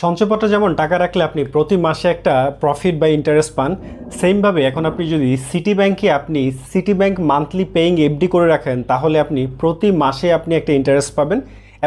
সঞ্চয়পত্রে যেমন টাকা রাখলে আপনি প্রতি মাসে একটা প্রফিট বা ইন্টারেস্ট পান সেমভাবে এখন আপনি যদি সিটি ব্যাংকে আপনি city bank monthly paying FD করে রাখেন, তাহলে আপনি প্রতি মাসে আপনি একটা ইন্টারেস্ট পাবেন।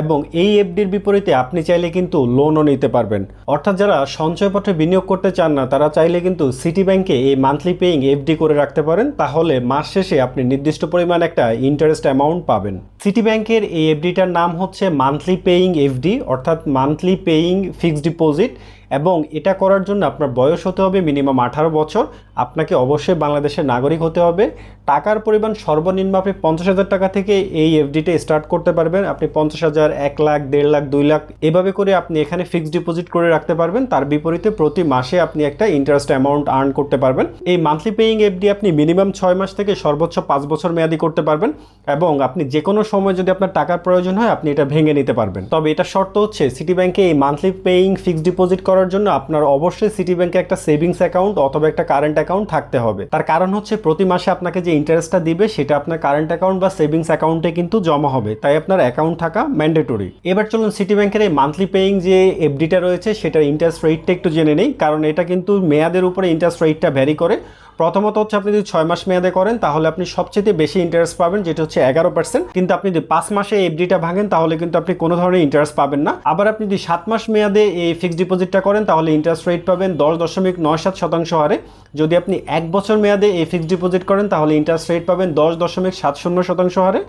এবং এই এফডির বিপরীতে আপনি চাইলে কিন্তু লোনও নিতে পারবেন। অর্থাৎ যারা সঞ্চয়পত্রে বিনিয়োগ করতে চান না, তারা চাইলে কিন্তু সিটি ব্যাংকে এই মান্থলি পেইং এফডি করে রাখতে পারেন। তাহলে মাস শেষে আপনি নির্দিষ্ট পরিমাণ একটা ইন্টারেস্ট অ্যামাউন্ট পাবেন। সিটি ব্যাংকের এই এফডিটার নাম হচ্ছে মান্থলি পেইং এফডি অর্থাৎ মান্থলি পেইং ফিক্সড ডিপোজিট এবং এটা করার জন্য আপনার বয়স হতে হবে মিনিমাম আঠারো বছর। আপনাকে অবশ্যই বাংলাদেশের নাগরিক হতে হবে। টাকার পরিমাণ সর্বনিম্ন আপনি পঞ্চাশ হাজার টাকা থেকে এই এফডিটা স্টার্ট করতে পারবেন। আপনি পঞ্চাশ হাজার, এক লাখ, দেড় লাখ, দুই লাখ এভাবে করে আপনি এখানে ফিক্সড ডিপোজিট করে রাখতে পারবেন। তার বিপরীতে প্রতি মাসে আপনি একটা ইন্টারেস্ট অ্যামাউন্ট আর্ন করতে পারবেন। এই মান্থলি পেইং এফডি আপনি মিনিমাম ছয় মাস থেকে সর্বোচ্চ পাঁচ বছর মেয়াদি করতে পারবেন এবং আপনি যে কোনো সময় যদি আপনার টাকার প্রয়োজন হয়, আপনি এটা ভেঙে নিতে পারবেন। তবে এটা শর্ত হচ্ছে সিটি ব্যাংকে এই মান্থলি পেইং ফিক্সড ডিপোজিট করার জন্য আপনার অবশ্যই সিটি ব্যাংকে একটা সেভিংস অ্যাকাউন্ট অথবা একটা কারেন্ট অ্যাকাউন্ট থাকতে হবে। তার কারণ হচ্ছে প্রতি মাসে আপনাকে যে ইন্টারেস্টটা দিবে, সেটা আপনার কারেন্ট অ্যাকাউন্ট বা সেভিংস অ্যাকাউন্টে কিন্তু জমা হবে। তাই আপনার অ্যাকাউন্ট থাকা ম্যান্ডেটরি এবার চলুন সিটি ব্যাংকের এই মান্থলি পেইং যে এফডিটা রয়েছে, সেটার ইন্টারেস্ট রেটটা একটু জেনে নেই, কারণ এটা কিন্তু মেয়াদের উপরে ইন্টারেস্ট রেটটা ভ্যারি করে। প্রথমত হচ্ছে আপনি যদি ছয় মাস মেয়াদে করেন, তাহলে আপনি সবচেয়ে বেশি ইন্টারেস্ট পাবেন, যেটা হচ্ছে এগারো পার্সেন্ট কিন্তু আপনি যদি পাঁচ মাসে এফডিটা ভাঙেন, তাহলে কিন্তু আপনি কোনো ধরনের ইন্টারেস্ট পাবেন না। আবার আপনি যদি সাত মাস মেয়াদে এই ফিক্সড ডিপোজিটটা করেন, তাহলে ইন্টারেস্ট রেট পাবেন দশ দশমিক নয় সাত শতাংশ হারে। যদি আপনি এক বছর মেয়াদে এই ফিক্সড ডিপোজিট করেন, তাহলে ইন্টারেস্ট রেট পাবেন দশ দশমিক সাত শূন্য শতাংশ হারে।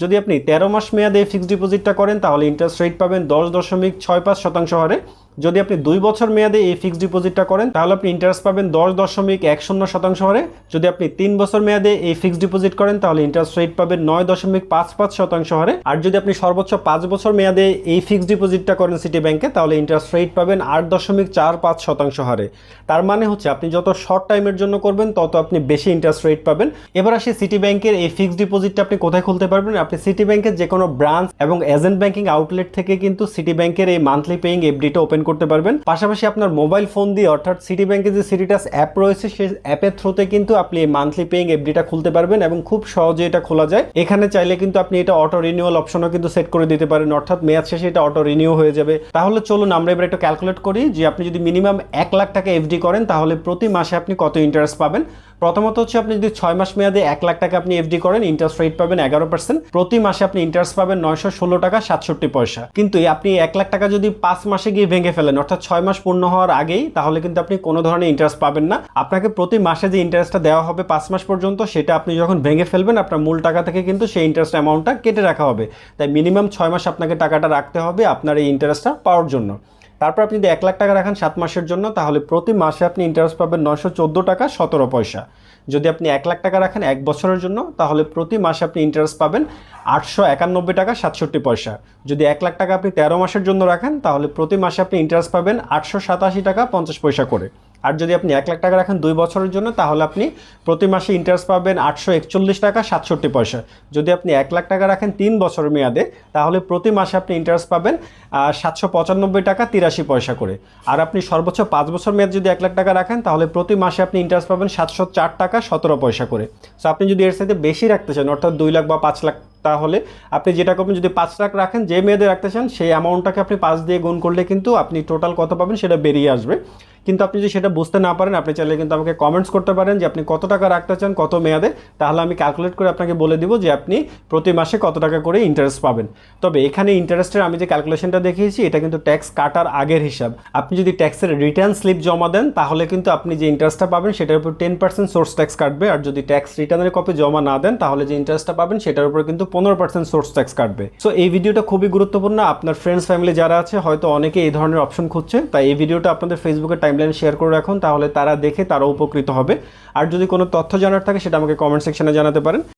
যদি আপনি তেরো মাস মেয়াদে ফিক্সড ডিপোজিটটা করেন, তাহলে ইন্টারেস্ট রেট পাবেন দশ দশমিক ছয় পাঁচ শতাংশ হারে। যদি আপনি দুই বছর মেয়াদে এই ফিক্সড ডিপোজিটটা করেন, তাহলে আপনি ইন্টারেস্ট পাবেন দশ দশমিক এক শূন্য শতাংশ হারে। যদি আপনি তিন বছর মেয়াদে এই ফিক্সড ডিপোজিট করেন, তাহলে ইন্টারেস্ট রেট পাবেন নয় দশমিক পাঁচ পাঁচ শতাংশ হারে। আর যদি আপনি সর্বোচ্চ পাঁচ বছর মেয়াদে এই ফিক্সড ডিপোজিটটা করেন সিটি ব্যাংকে তাহলে ইন্টারেস্ট রেট পাবেন আট দশমিক চার পাঁচ শতাংশ হারে। তার মানে হচ্ছে, আপনি যত শর্ট টাইমের জন্য করবেন, তত আপনি বেশি ইন্টারেস্ট রেট পাবেন। এবার আসি সিটি ব্যাংকের এই ফিক্সড ডিপোজিটটা আপনি কোথায় খুলতে পারবেন? আপনি সিটি ব্যাংকের যে কোনো ব্রাঞ্চ এবং এজেন্ট ব্যাংকিং আউটলেট থেকে কিন্তু সিটি ব্যাংকের এই মান্থলি পেইং এফডিটা ওপেন করতে পারবেন। পাশাপাশি আপনার মোবাইল ফোন দিয়ে, অর্থাৎ সিটি ব্যাংকের যে সিটিটাস অ্যাপ রয়েছে, সেই অ্যাপের থ্রুতে কিন্তু আপনি এই মান্থলি পেইং এফডিটা খুলতে পারবেন এবং খুব সহজে এটা খোলা যায়। এখানে চাইলে কিন্তু আপনি এটা অটো রিনিউয়াল অপশনও কিন্তু সেট করে দিতে পারেন, অর্থাৎ মেয়াদ শেষে এটা অটো রিনিউ হয়ে যাবে। তাহলে চলুন, আমরা এবার একটু ক্যালকুলেট করি যে আপনি যদি মিনিমাম এক লাখ টাকা এফডি করেন, তাহলে প্রতি মাসে আপনি কত ইন্টারেস্ট পাবেন? প্রথমত হচ্ছে আপনি যদি ছয় মাস মেয়াদে এক লাখ টাকা আপনি এফডি করেন ইন্টারেস্ট রেট পাবেন এগারো পার্সেন্ট প্রতি মাসে আপনি ইন্টারেস্ট পাবেন নয়শো ষোলো টাকা, সাতষট্টি পয়সা। কিন্তু আপনি এক লাখ টাকা যদি পাঁচ মাসে গিয়ে ভেঙে ফেলেন, অর্থাৎ ছয় মাস পূর্ণ হওয়ার আগেই, তাহলে কিন্তু আপনি কোনো ধরনের ইন্টারেস্ট পাবেন না। আপনাকে প্রতি মাসে যে ইন্টারেস্টটা দেওয়া হবে পাঁচ মাস পর্যন্ত, সেটা আপনি যখন ভেঙে ফেলবেন, আপনার মূল টাকা থেকে কিন্তু সেই ইন্টারেস্ট অ্যামাউন্টটা কেটে রাখা হবে। তাই মিনিমাম ছয় মাস আপনাকে টাকাটা রাখতে হবে আপনার এই ইন্টারেস্টটা পাওয়ার জন্য। তারপর আপনি যদি এক লাখ টাকা রাখেন সাত মাসের জন্য, তাহলে প্রতি মাসে আপনি ইন্টারেস্ট পাবেন নশো চোদ্দ টাকা সতেরো পয়সা। যদি আপনি এক লাখ টাকা রাখেন এক বছরের জন্য, তাহলে প্রতি মাসে আপনি ইন্টারেস্ট পাবেন আটশো একানব্বই টাকা সাতষট্টি পয়সা। যদি এক লাখ টাকা আপনি তেরো মাসের জন্য রাখেন, তাহলে প্রতি মাসে আপনি ইন্টারেস্ট পাবেন আটশো সাতাশি টাকা পঞ্চাশ পয়সা করে। আর যদি আপনি এক লাখ টাকা রাখেন দুই বছরের জন্য, তাহলে আপনি প্রতি মাসে ইন্টারেস্ট পাবেন আটশো একচল্লিশ টাকা, সাতষট্টি পয়সা। যদি আপনি এক লাখ টাকা রাখেন তিন বছর মেয়াদে, তাহলে প্রতি মাসে আপনি ইন্টারেস্ট পাবেন সাতশো পঁচানব্বই টাকা, তিরাশি পয়সা করে। আর আপনি সর্বোচ্চ পাঁচ বছর মেয়াদ যদি এক লাখ টাকা রাখেন, তাহলে প্রতি মাসে আপনি ইন্টারেস্ট পাবেন সাতশো চার টাকা, সতেরো পয়সা করে। সো আপনি যদি এর সাথে বেশি রাখতে চান, অর্থাৎ দুই লাখ বা পাঁচ লাখ, তাহলে আপনি যেটা করবেন, যদি পাঁচ লাখ রাখেন, যে মেয়াদে রাখতে চান, সেই অ্যামাউন্টটাকে আপনি পাঁচ দিয়ে গুণ করলে কিন্তু আপনি টোটাল কত পাবেন, সেটা বেরিয়ে আসবে। কিন্তু আপনি যদি সেটা বুঝতে না পারেন, আপনি চাইলে কিন্তু আমাকে কমেন্টস করতে পারেন যে আপনি কত টাকা রাখতে চান, কত মেয়াদে। তাহলে আমি ক্যালকুলেট করে আপনাকে বলে দিব যে আপনি প্রতি মাসে কত টাকা করে ইন্টারেস্ট পাবেন। তবে এখানে ইন্টারেস্টের আমি যে ক্যালকুলেশনটা দেখিয়েছি, এটা কিন্তু ট্যাক্স কাটার আগের হিসাব। আপনি যদি ট্যাক্সের রিটার্ন স্লিপ জমা দেন, তাহলে কিন্তু আপনি যে ইন্টারেস্টটা পাবেন, সেটার উপর টেন পার্সেন্ট সোর্স ট্যাক্স কাটবে। আর যদি ট্যাক্স রিটার্নের কপি জমা না দেন, তাহলে যে ইন্টারেস্টটা পাবেন, সেটার উপর কিন্তু পনেরো পার্সেন্ট সোর্স ট্যাক্স কাটবে। সো এই ভিডিওটা খুবই গুরুত্বপূর্ণ। আপনার ফ্রেন্ডস ফ্যামিলি যারা আছে, হয়তো অনেকে এই ধরনের অপশন খুঁজছে। তাই এই ভিডিওটা আপনাদের ফেসবুকের টাইমলাইন শেয়ার করে রাখুন, তাহলে তারা দেখে তারা উপকৃত হবে। আর যদি কোনো তথ্য জানার থাকে, সেটা আমাকে কমেন্ট সেকশনে জানাতে পারেন।